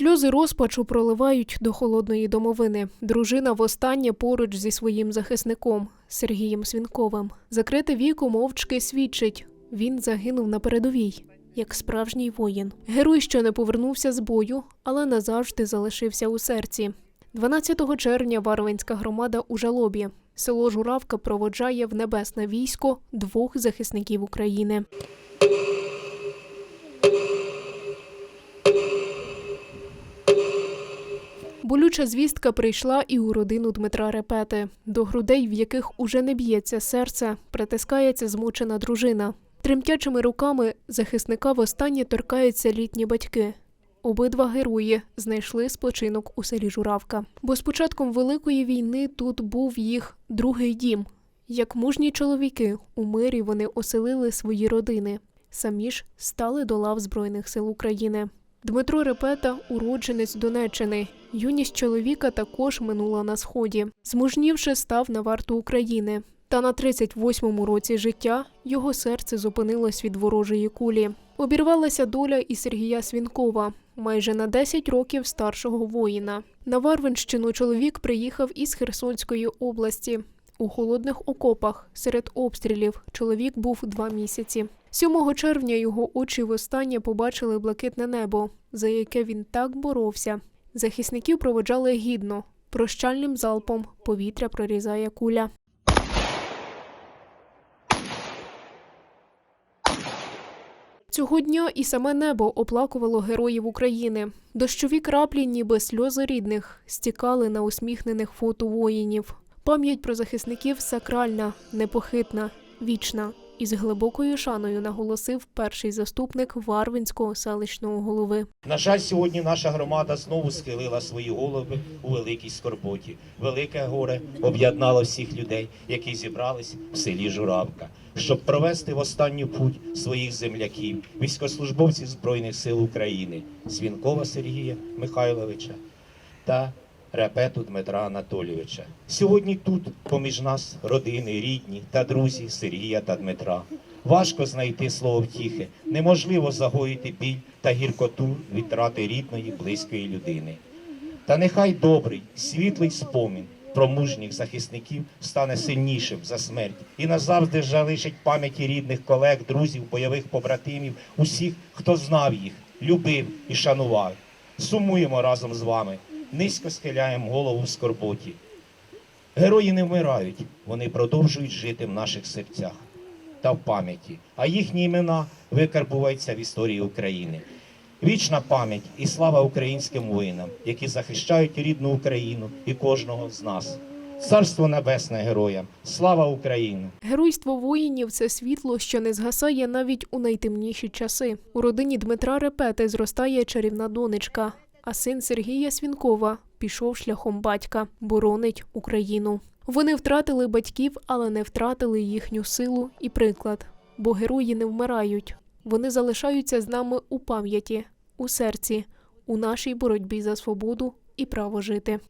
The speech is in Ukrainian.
Сльози розпачу проливають до холодної домовини. Дружина востаннє поруч зі своїм захисником Сергієм Свінковим. Закрите віко мовчки свідчить. Він загинув на передовій, як справжній воїн. Герой, що не повернувся з бою, але назавжди залишився у серці. 12 червня Варвинська громада у жалобі. Село Журавка проводжає в небесне військо двох захисників України. Болюча звістка прийшла і у родину Дмитра Репети, до грудей, в яких уже не б'ється серце, притискається змучена дружина. Тремтячими руками захисника востаннє торкаються літні батьки. Обидва герої знайшли спочинок у селі Журавка. Бо з початком Великої війни тут був їх другий дім. Як мужні чоловіки, у мирі вони оселили свої родини. Самі ж стали до лав Збройних сил України. Дмитро Репета уродженець Донеччини. Юність чоловіка також минула на сході. Змужнівши, став на варту України. Та на 38-му році життя його серце зупинилось від ворожої кулі. Обірвалася доля і Сергія Свінкова, майже на 10 років старшого воїна. На Варвинщину чоловік приїхав із Херсонської області. У холодних окопах серед обстрілів чоловік був два місяці. 7 червня його очі востаннє побачили блакитне небо, за яке він так боровся. Захисників проводжали гідно. Прощальним залпом повітря прорізає куля. Цього дня і саме небо оплакувало героїв України. Дощові краплі, ніби сльози рідних, стікали на усміхнених фото воїнів. Пам'ять про захисників сакральна, непохитна, вічна. Із глибокою шаною наголосив перший заступник Варвинського селищного голови. На жаль, сьогодні наша громада знову схилила свої голови у великій скорботі. Велике горе об'єднало всіх людей, які зібрались в селі Журавка, щоб провести в останню путь своїх земляків, військовослужбовців Збройних сил України, Свінкова Сергія Михайловича та Репету Дмитра Анатолійовича. Сьогодні тут, поміж нас, родини, рідні та друзі Сергія та Дмитра. Важко знайти слово втіхи, неможливо загоїти біль та гіркоту від трати рідної, близької людини. Та нехай добрий, світлий спомін про мужніх захисників стане сильнішим за смерть і назавжди залишить пам'яті рідних колег, друзів, бойових побратимів, усіх, хто знав їх, любив і шанував. Сумуємо разом з вами, низько схиляємо голову в скорботі. Герої не вмирають, вони продовжують жити в наших серцях та в пам'яті, а їхні імена викарбуються в історії України. Вічна пам'ять і слава українським воїнам, які захищають рідну Україну і кожного з нас. Царство небесне героям! Слава Україні! Геройство воїнів це світло, що не згасає навіть у найтемніші часи. У родині Дмитра Репети зростає чарівна донечка, а син Сергія Свінкова пішов шляхом батька, боронить Україну. Вони втратили батьків, але не втратили їхню силу і приклад. Бо герої не вмирають. Вони залишаються з нами у пам'яті, у серці, у нашій боротьбі за свободу і право жити.